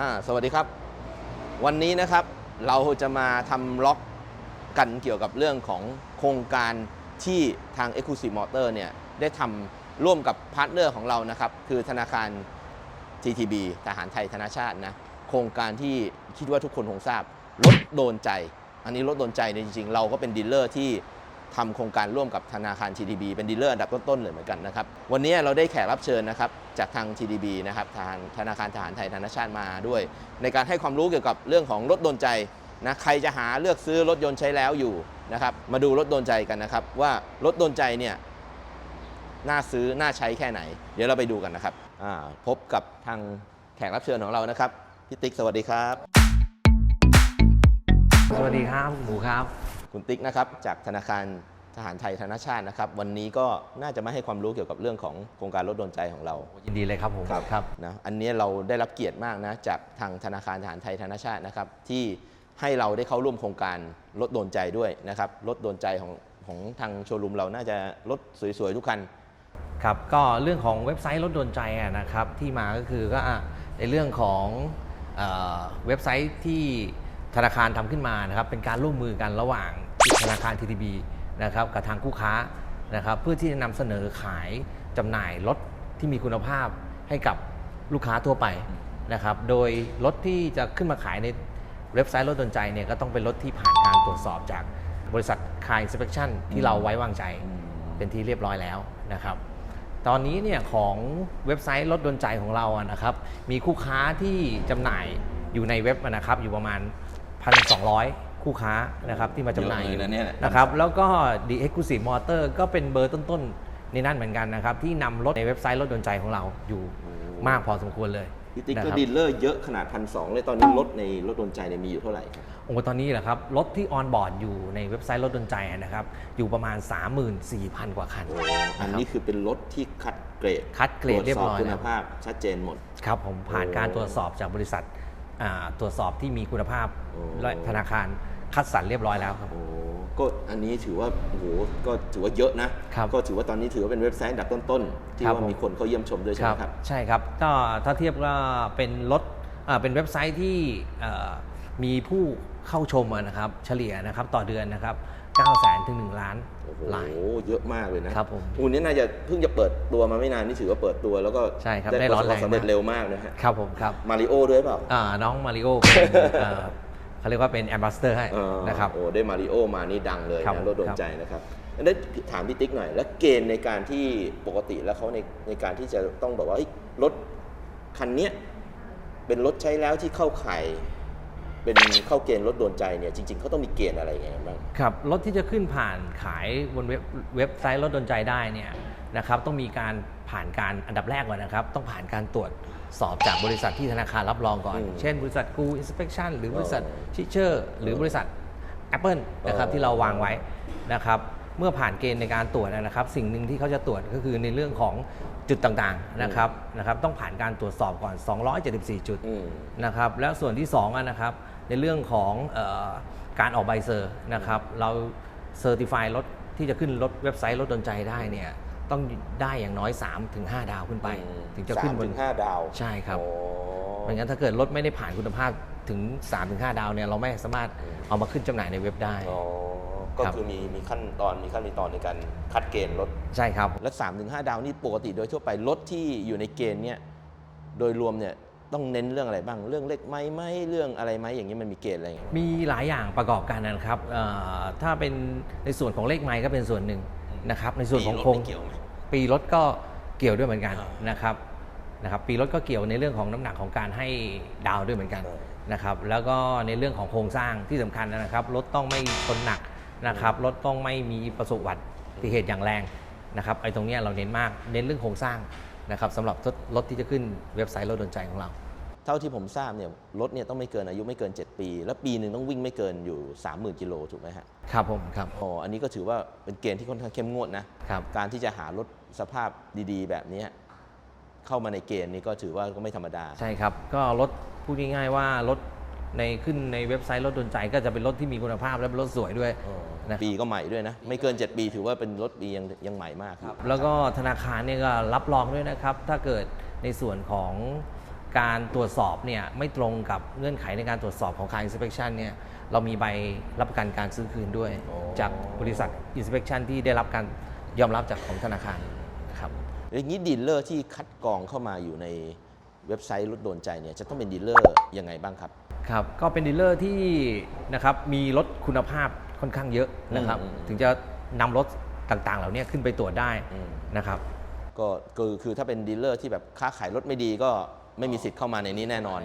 อ่าสวัสดีครับ วันนี้นะครับเราจะมาทำล็อกกันเกี่ยวกับเรื่องของโครงการที่ทาง e x c l u s i v e Motor เนี่ยได้ทำร่วมกับพาร์ทเนอร์ของเรานะครับ คือธนาคาร TTB ทหารไทยธนาชาตินะ โครงการที่คิดว่าทุกคนคงทราบรถโดนใจ อันนี้รถโดนใจเนี่ยจริงๆ เราก็เป็นดีลเลอร์ที่ ทำโครงการร่วมกับธนาคาร TTB เป็นดีลเลอร์อันดับต้นๆเลยเหมือนกันนะครับ วันนี้เราได้แขกรับเชิญนะครับจากทาง TTB นะครับทางธนาคารทหารไทยธนาชาติมาด้วย ในการให้ความรู้เกี่ยวกับเรื่องของรถโดนใจนะใครจะหาเลือกซื้อรถยนต์ใช้แล้วอยู่นะครับ มาดูรถโดนใจกันนะครับ ว่ารถโดนใจเนี่ยน่าซื้อน่าใช้แค่ไหน เดี๋ยวเราไปดูกันนะครับพบกับทางแขกรับเชิญของเรานะครับพี่ติ๊กสวัสดีครับ สวัสดีครับหมูครับ คุณติ๊กนะครับจากธนาคารทหารไทยธนชาตินะครับ วันนี้ก็น่าจะมาให้ความรู้เกี่ยวกับเรื่องของโครงการรถโดนใจของเรายินดีเลยครับผมครับครับนะอันนี้เราได้รับเกียรติมากนะจากทางธนาคารทหารไทยธนชาตินะครับที่ให้เราได้เข้าร่วมโครงการรถโดนใจด้วยนะครับรถโดนใจของของทางโชว์รูมเราน่าจะรถสวยๆทุกคันครับก็เรื่องของเว็บไซต์รถโดนใจอะนะครับที่มาก็คือก็อะในเรื่องของเออเว็บไซต์ที่ ธนาคารทำขึ้นมานะครับเป็นการร่วมมือกันระหว่างธนาคาร TTB นะครับกับทางคู่ค้านะครับเพื่อที่จะนำเสนอขายจำหน่ายรถที่มีคุณภาพให้กับลูกค้าทั่วไปนะครับโดยรถที่จะขึ้นมาขายในเว็บไซต์รถโดนใจเนี่ยก็ต้องเป็นรถที่ผ่านการตรวจสอบจากบริษัท Car Inspection ที่เราไว้วางใจเป็นที่เรียบร้อยแล้วนะครับตอนนี้เนี่ยของเว็บไซต์รถดนใจของเราอะนะครับมีคู่ค้าที่จำหน่ายอยู่ในเว็บนะครับอยู่ประมาณ 1,200 คู่ค้านะครับที่มาจำหน่ายเยอะเลยนะเนี่ย นะครับแล้วก็ The Exclusive Motor ก็เป็นเบอร์ต้นๆ ในนั่นเหมือนกันนะครับ ที่นำรถในเว็บไซต์รถดนใจของเราอยู่มากพอสมควรเลยพี่ติ๊กนะก็ครับ ดีลเลอร์เยอะขนาดพันสเลยตอนนี้รถในรถโดนใจเนี่ยมีอยู่เท่าไหร่ครับ โอ้ตอนนี้เหรอครับ รถที่ออนบอร์ดอยู่ในเว็บไซต์รถดนใจอะนะครับ อยู่ประมาณ 34,000 กว่าคันโอ้อันนี้คือเป็นรถที่คัดเกรดคัดเกรดเรียบร้อยตวจสอบคุแล้ณว ภาพชัดเจนหมด ครับผมผ่านโอ้การตรวจสอบจากบริษัท อ่าตรวจสอบที่มีคุณภาพโอ้ และธนาคารคัดสรรเรียบร้อยแล้วครับ โอ้ก็อันนี้ถือว่าโอ้โหก็ถือว่าเยอะนะ ครับก็ถือว่าตอนนี้ถือว่าเป็นเว็บไซต์อันดับต้นๆ ที่ครับว่าผม มีคนเข้าเยี่ยมชมด้วยใช่ไหมครับ ใช่ครับก็ถ้าเทียบก็เป็นรถอ่าเป็นเว็บไซต์ที่เอ่อมีผู้เข้าชมอะนะครับ เฉลี่ยนะครับต่อเดือนนะครับ 9แสนถึง1ล้านโอ้โหลาย เยอะมากเลยนะครับผมอูนี้น่าจะเพิ่งจะเปิดตัวมาไม่นานนี่ถือว่าเปิดตัวแล้วก็ใช่ครับได้ได้ประร้สอบนคแรวามงสำเร็จมากเร็วมากนะฮะครับผมครับมาริโอด้วยเปล่า อ่าน้องมาริโอเป็นเอ่อเขาเรียกว่าเป็นแอมบาสเตอร์ให้เออนะครับ โอ้ได้มาริโอมานี่ดังเลยครับนะรถโดนครับใจนะครับอันนั้นถามพี่ติ๊กหน่อย แล้วเกณฑ์ในการที่ปกติแล้วเขาในในการที่จะต้องบอกว่าเฮ้ยรถคันเนี้ยเป็นรถใช้แล้วที่เข้าข่าย เป็นเข้าเกณฑ์รถโดนใจเนี่ยจริง ๆเขาต้องมีเกณฑ์อะไรยังไงบ้างครับรถที่จะขึ้นผ่านขายบนเว็บเว็บไซต์รถดนใจได้เนี่ยนะครับต้องมีการผ่านการอันดับแรกก่อนนะครับ ต้องผ่านการตรวจสอบจากบริษัทที่ธนาคารรับรองก่อนอืมเช่น บริษัทกูอินสเป t ชันหรือบริษัทอ๋อชิเชอร์หรือบริษัท Apple นะครับอ๋อที่เราวางไว้นะครับเมื่อผ่านเกณฑ์ในการตรวจนะครับ สิ่งหนึ่งที่เขาจะตรวจก็คือในเรื่องของจุดต่างๆนะครับนะครับ ต้องผ่านการตรวจสอบก่อน 274 จุดอืมนะครับแล้วส่วนที่2อะนะครับ ในเรื่องของเออการออกใบเซอร์นะครับ เราเซอร์ติฟายรถที่จะขึ้นรถเว็บไซต์รถดนใจได้เนี่ยต้องได้อย่างน้อย 3-5 ดาวขึ้นไป ถึงจะขึ้นบสามนถึงห้าดาว ใช่ครับโอ้ไม่งั้นถ้าเกิดรถไม่ได้ผ่านคุณภาพถึง 3-5 ดาวเนี่ยเราไม่สามารถเอามาขึ้นจำหน่ายในเว็บได้อ๋อก็ครับคือมีมีขั้นตอนมีขั้นมีตอนในการคัดเกณฑ์รถใช่ครับ และ3-5ถึงดาวนี่ปกติโดยทั่วไปรถที่อยู่ในเกณฑ์เนี่ยโดยรวมเนี่ย ต้องเน้นเรื่องอะไรบ้าง เรื่องเล็กไหมไหมเรื่องอะไรไหมอย่างนี้มันมีเกณฑ์อะไรอย่างเงี้ย มีหลายอย่างประกอบกันนะครับเอ่อถ้าเป็นในส่วนของเลขไม้ก็เป็นส่วนหนึ่งนะครับ ในส่วนของโครงปีรถไม่เกี่ยวไหมปีรถก็เกี่ยวด้วยเหมือนกันอ่านนะครับนะครับ ปีรถก็เกี่ยวในเรื่องของน้ำหนักของการให้ดาวด้วยเหมือนกันอ่านะครับ แล้วก็ในเรื่องของโครงสร้างที่สำคัญนะครับรถต้องไม่ทนหนักนะครับรถต้องไม่มีประสบอุบัติเหตุอย่างแรงนะครับไอ้ตรงเนี้ยเราเน้นมากเน้นเรื่องโครงสร้าง นะครับสำหรับรถที่จะขึ้นเว็บไซต์รถดนใจของเรา เท่าที่ผมทราบเนี่ยรถเนี่ยต้องไม่เกินอายุไม่เกิน 7 ปี แล้วปีหนึ่งต้องวิ่งไม่เกินอยู่ 30,000กิโลถูกไหมฮะครับผมครับอ๋ออันนี้ก็ถือว่าเป็นเกณฑ์ที่ค่อนข้างเข้มงวดนะครับการที่จะหารถสภาพดีๆ แบบเนี้ยเข้ามาในเกณฑ์นี้ก็ถือว่าก็ไม่ธรรมดา ใช่ครับ ก็รถพูดง่ายๆว่ารถ ในขึ้นในเว็บไซต์รถดนใจก็จะเป็นรถที่มีคุณภาพและเป็นรถสวยด้วยนะครับปีก็ใหม่ด้วยนะ ไม่เกิน 7 ปีถือว่าเป็นรถปียังยังใหม่มากครับ แล้วก็ธนาคารเนี่ยก็รับรองด้วยนะครับ ถ้าเกิดในส่วนของการตรวจสอบเนี่ยไม่ตรงกับเงื่อนไขในการตรวจสอบของการ inspection เนี่ยเรามีใบรับประกันการซื้อคืนด้วยโอ้จากบริษัท inspection ที่ได้รับการยอมรับจากของธนาคารครับอย่างนี้ดีลเลอร์ที่คัดกรองเข้ามาอยู่ในเว็บไซต์รถโดนใจเนี่ยจะต้องเป็นดีลเลอร์ยังไงบ้างครับ ครับก็เป็นดีลเลอร์ที่นะครับมีรถคุณภาพค่อนข้างเยอะนะครับอืมอืม ถึงจะนำรถต่างๆ เหล่านี้ขึ้นไปตรวจได้อืมนะครับ ก็คือคือถ้าเป็นดีลเลอร์ที่แบบค้าขายรถไม่ดีก็ไม่มีสิทธิ์เข้ามาในนี้แน่นอน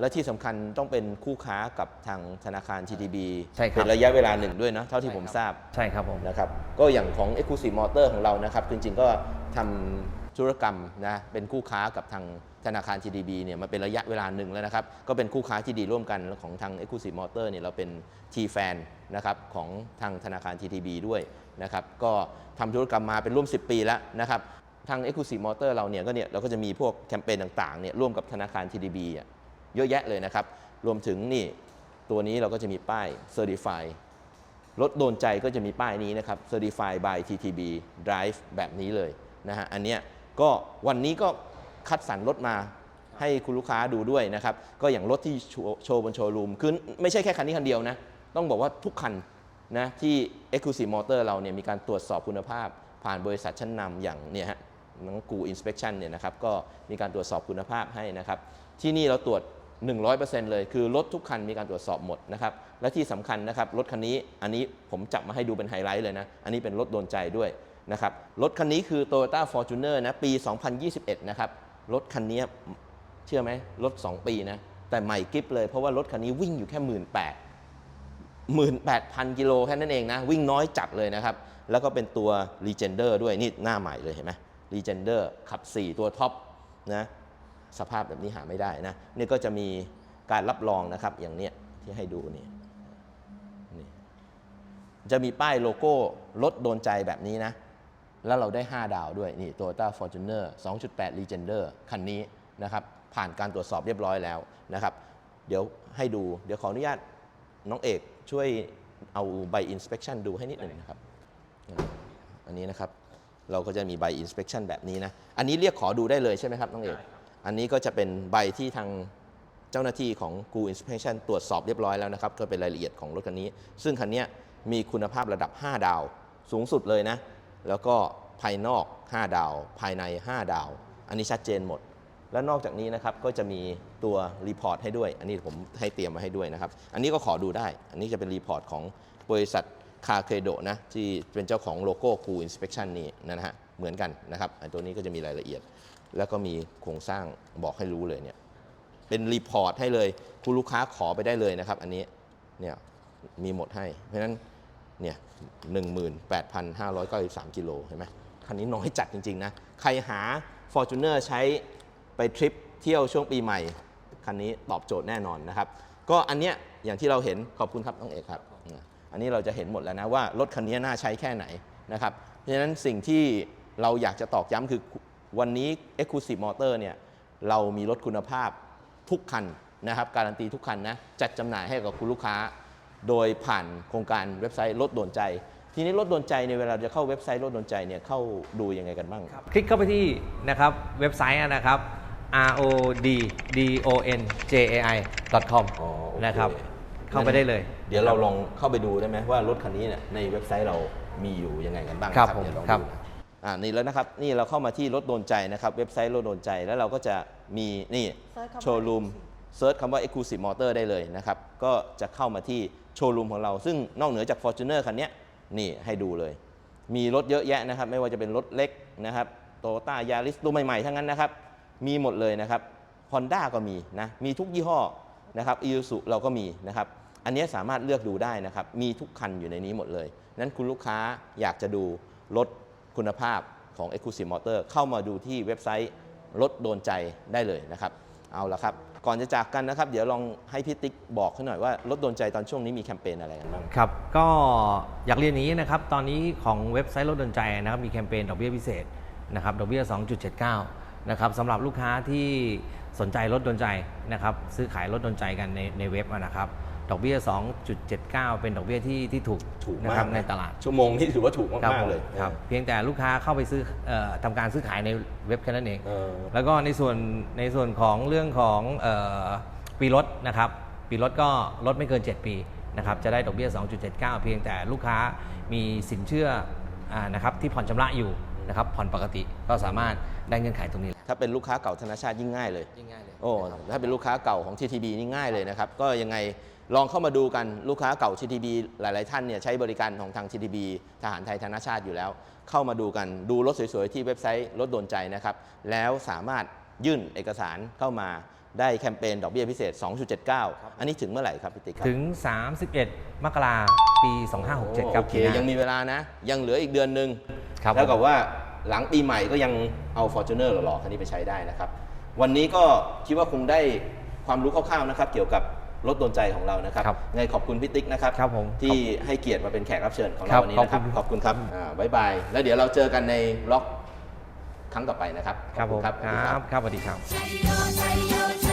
และที่สำคัญต้องเป็นคู่ค้ากับทางธนาคาร TTB ใช่ครับ เป็นระยะเวลาหนึ่งด้วยนะเท่าที่ผมทราบ ใช่ครับผม นะครับก็อย่างของ Exclusive Motor ของเรานะครับจริงๆก็ทำ ธุรกรรมนะเป็นคู่ค้ากับทางธนาคาร TDB เนี่ยมาเป็นระยะเวลาหนึ่งแล้วนะครับ ก็เป็นคู่ค้าที่ดีร่วมกันของทาง Exclusive Motor เนี่ยเราเป็น T-Fan นะครับของทางธนาคาร TTB ด้วยนะครับก็ทำธุรกรรมมาเป็นร่วม 10 ปีแล้วนะครับทาง Exclusive Motor เราเนี่ยก็เนี่ยเราก็จะมีพวกแคมเปญต่างๆเนี่ยร่วมกับธนาคาร TDB อะเยอะแยะเลยนะครับ รวมถึงนี่ตัวนี้เราก็จะมีป้าย Certify รถโดนใจก็จะมีป้ายนี้นะครับ Certified by TTB Drive แบบนี้เลยนะฮะอันเนี้ย ก็วันนี้ก็คัดสรรรถมาให้คุณลูกค้าดูด้วยนะครับ ก็อย่างรถที่โชว์บนโชว์รูมคือไม่ใช่แค่คันนี้คันเดียวนะ ต้องบอกว่าทุกคันนะที่ Exclusive Motor เราเนี่ยมีการตรวจสอบคุณภาพ ผ่านบริษัทชั้นนำอย่างเนี่ยฮะนังกู Inspection เนี่ยนะครับก็มีการตรวจสอบคุณภาพให้นะครับ ที่นี่เราตรวจ 100%เลยคือรถทุกคันมีการตรวจสอบหมดนะครับ และที่สำคัญนะครับรถคันนี้อันนี้ผมจับมาให้ดูเป็นไฮไลท์เลยนะ อันนี้เป็นรถโดนใจด้วย นะครับ รถคันนี้คือ Toyota Fortuner นะ ปี 2021 นะครับ รถคันนี้เชื่อไหมรถ 2 ปีนะ แต่ใหม่กริปเลยเพราะว่ารถคันนี้วิ่งอยู่แค่ 1 8 0 0 18,000 กิโลแค่นั้นเองนะ วิ่งน้อยจัดเลยนะครับ แล้วก็เป็นตัว Legender ด้วย นี่หน้าใหม่เลยเห็นไหม Legender ขับ 4 ตัวท็อปนะสภาพแบบนี้หาไม่ได้นะ นี่ก็จะมีการรับรองนะครับอย่างเนี้ยที่ให้ดูนี่นี่จะมีป้ายโลโก้รถโดนใจแบบนี้นะ แล้วเราได้ 5 ดาวด้วยนี่ Toyota Fortuner 2.8 Legender คันนี้นะครับผ่านการตรวจสอบเรียบร้อยแล้วนะครับ เดี๋ยวให้ดูเดี๋ยวขออนุญาตน้องเอกช่วยเอาใบ inspection ดูให้นิดหนึ่งนะครับ อันนี้นะครับเราก็จะมีใบ inspection แบบนี้นะ อันนี้เรียกขอดูได้เลยใช่ไหมครับน้องเอก อันนี้ก็จะเป็นใบที่ทางเจ้าหน้าที่ของ Go Inspection ตรวจสอบเรียบร้อยแล้วนะครับ ก็เป็นรายละเอียดของรถคันนี้ ซึ่งคันเนี้ยมีคุณภาพระดับ 5 ดาวสูงสุดเลยนะ แล้วก็ภายนอก 5 ดาว ภายใน 5 ดาว อันนี้ชัดเจนหมด และนอกจากนี้นะครับก็จะมีตัวรีพอร์ตให้ด้วย อันนี้ผมให้เตรียมมาให้ด้วยนะครับ อันนี้ก็ขอดูได้ อันนี้จะเป็นรีพอร์ตของบริษัทคาเคโดนะที่เป็นเจ้าของโลโก้คูอินสเป t ชันนี้นะฮะเหมือนกันนะครับตัวนี้ก็จะมีรายละเอียด แล้วก็มีโครงสร้างบอกให้รู้เลยเนี่ยเป็นรีพอร์ตให้เลย คุณลูกค้าขอไปได้เลยนะครับ อันนี้เนี่ยมีหมดให้ เพราะฉะนั้น เนี่ยหนึ่งหมื่นแปดพันห้าร้อยเก้าสิบสามกิโลเห็นไหมคันนี้น้อยจัดจริง ๆ นะ ใครหา Fortuner ใช้ไปทริปเที่ยวช่วงปีใหม่ คันนี้ตอบโจทย์แน่นอนนะครับ ก็อันเนี้ยอย่างที่เราเห็นขอบคุณครับน้องเอกครับ อันนี้เราจะเห็นหมดแล้วนะว่ารถคันนี้น่าใช้แค่ไหนนะครับ เพราะฉะนั้นสิ่งที่เราอยากจะตอกย้ำคือวันนี้ Exclusive Motor เนี่ยเรามีรถคุณภาพทุกคันนะครับ การันตีทุกคันนะจัดจำหน่ายให้กับคุณลูกค้า โดยผ่านโครงการเว็บไซต์รถโดนใจ ทีนี้รถโดนใจในยเวลาจะเข้าเว็บไซต์รถโดนใจเนี่ยเข้าดูยังไงกันบ้างคลิกเข้าไปที่นะครับเว็บไซต์นะครับ r o d d o n j a i com อ๋อโอเค นะครับเข้าไปได้เลย เดี๋ยวเราลองเข้าไปดูได้ไหมว่ารถคันนี้เนี่ยในเว็บไซต์เรามีอยู่ยังไงกันบ้างครับนะผมเดี๋ยวลองครับดูนะอ่านี่แล้วนะครับนี่เราเข้ามาที่รถโดนใจนะครับเว็บไซต์รถโดนใจแล้วเราก็จะมีนี่ Search คำว่า โชว์รูมเซิร์ชคำว่า Exclusive Motor ได้เลยนะครับ ก็จะเข้ามาที่ โชว์รูมของเรา ซึ่งนอกเหนือจาก Fortuner คันนี้นี่ให้ดูเลย มีรถเยอะแยะนะครับ ไม่ว่าจะเป็นรถเล็กนะครับโตโยต้ายาริสตัวใหม่ๆ ทั้งนั้นนะครับ มีหมดเลยนะครับ Honda ก็มีนะ มีทุกยี่ห้อนะครับอีซูเราก็มีนะครับ อันนี้สามารถเลือกดูได้นะครับ มีทุกคันอยู่ในนี้หมดเลย นั้นคุณลูกค้าอยากจะดูรถคุณภาพของ Exclusive Motor เข้ามาดูที่เว็บไซต์รถโดนใจได้เลยนะครับ เอาละครับ ก่อนจะจากกันนะครับ เดี๋ยวลองให้พี่ติ๊กบอกเขาหน่อยว่า รถโดนใจตอนช่วงนี้มีแคมเปญอะไรกันบ้าง ครับ ก็อยากเรียนอย่างนี้นะครับ ตอนนี้ของเว็บไซต์รถโดนใจนะครับ มีแคมเปญดอกเบี้ยพิเศษนะครับ ดอกเบี้ย 2.79 นะครับสำหรับลูกค้าที่สนใจรถโดนใจนะครับ ซื้อขายรถโดนใจกันในในเว็บนะครับ ดอกเบี้ย 2.79 เป็นดอกเบี้ยที่ที่ถูกถูกนะมาครักบนะในตลาดชั่วโมงที่ถือว่าถูกครับมากผมๆเลยครับเพียงแต่ลูกค้าเข้าไปซื้อเออทำการซื้อขายในเว็บแค่นั้นเอง เออ แล้วก็ในส่วนในส่วนของเรื่องของเออปีรถนะครับปีรถก็ลดไม่เกิน 7 ปีนะครับจะได้ดอกเบี้ย 2.79 เพียงแต่ลูกค้ามีสินเชื่ออานะครับที่ผ่อนชำระอยู่ นะครับผ่อนปกติก็สามารถได้เงื่อนไขตรงนี้แหละถ้าเป็นลูกค้าเก่าธนาชาติยิ่งง่ายเลย ยิ่งง่ายเลยโอ้ถ้าเป็นลูกค้าเก่าของ TTB นี่ง่ายเลยนะครับ ก็ยังไงลองเข้ามาดูกันลูกค้าเก่า TTB หลาย ๆ ท่านเนี่ยใช้บริการของทาง TTB ทหารไทยธนาชาติอยู่แล้ว เข้ามาดูกันดูรถสวย ๆ ที่เว็บไซต์รถโดนใจนะครับแล้วสามารถยื่นเอกสารเข้ามา ได้แคมเปญดอกเบี้ยพิเศษ 2.79 อันนี้ถึงเมื่อไหร่ครับพี่ติ๊กครับถึง 31 มกราปี 2567 ครับโอเคปีหน้ายังมีเวลานะ ยังเหลืออีกเดือนหนึ่งครับแล้วกับว่าหลังปีใหม่ก็ยังเอา Fortuner หล่อๆคันนี้ไปใช้ได้นะครับ วันนี้ก็คิดว่าคงได้ความรู้คร่าวๆนะครับ เกี่ยวกับรถโดนใจของเรานะครับครับไงขอบคุณพี่ติ๊กนะครับครับผมที่ให้เกียรติมาเป็นแขกรับเชิญของครัเราบวันนี้นะครับ ขอบคุณขอบคุณครับอ่าบ๊ายบาย แล้วเดี๋ยวเราเจอกันในบล็อกครั้งต่อไปนะครับ ครับขผอมณสวัสดีครับ ครับสวัสดีครับ Chayo, chayo, chayo.